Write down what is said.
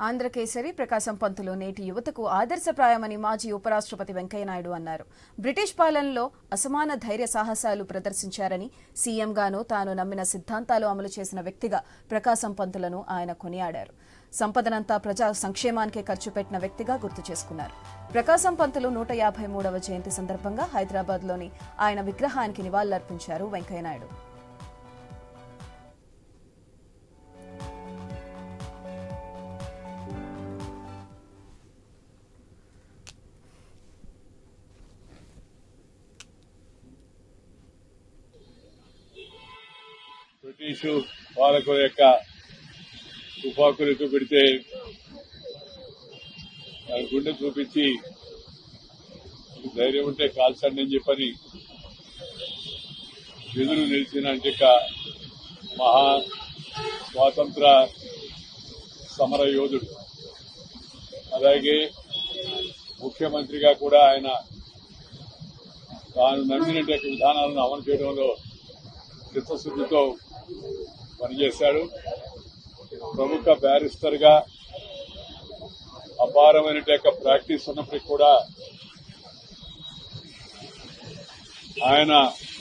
ఆంధ్రకేసరి ప్రకాశం పంతులు నేటి యువతకు ఆదర్శప్రాయమని మాజీ ఉపరాష్ట్రపతి వెంకయ్యనాయుడు అన్నారు. బ్రిటిష్ పాలనలో అసమాన ధైర్య సాహసాలు ప్రదర్శించారని సీఎంగాను తాను నమ్మిన సిద్ధాంతాలు అమలు చేసిన వ్యక్తిగా ప్రకాశం పంతులను ఆయన కొనియాడారు. సంపదనంతా ప్రజా సంక్షేమానికే ఖర్చు పెట్టిన వ్యక్తిగా గుర్తు చేసుకున్నారు. ప్రకాశం పంతులు నూట యాభై మూడవ జయంతి సందర్భంగా హైదరాబాద్లోని ఆయన విగ్రహానికి నివాళులర్పించారు వెంకయ్యనాయుడు. బ్రిటిషు పాలకుల యొక్క తుపాకులు ఎక్కువ పెడితే దాని గుండె చూపించి ధైర్యం ఉంటే కాల్చండి అని చెప్పని ఎదురు నిలిచిన యొక్క మహా స్వాతంత్ర సమర యోధుడు. అలాగే ముఖ్యమంత్రిగా కూడా ఆయన తాను నమ్మినటువంటి విధానాలను అమలు చేయడంలో చిత్తశుద్ధితో పనిచేశాడు. ప్రముఖ బ్యారిస్టర్గా అపారమైన ప్రాక్టీస్ ఉన్నప్పటికీ కూడా ఆయన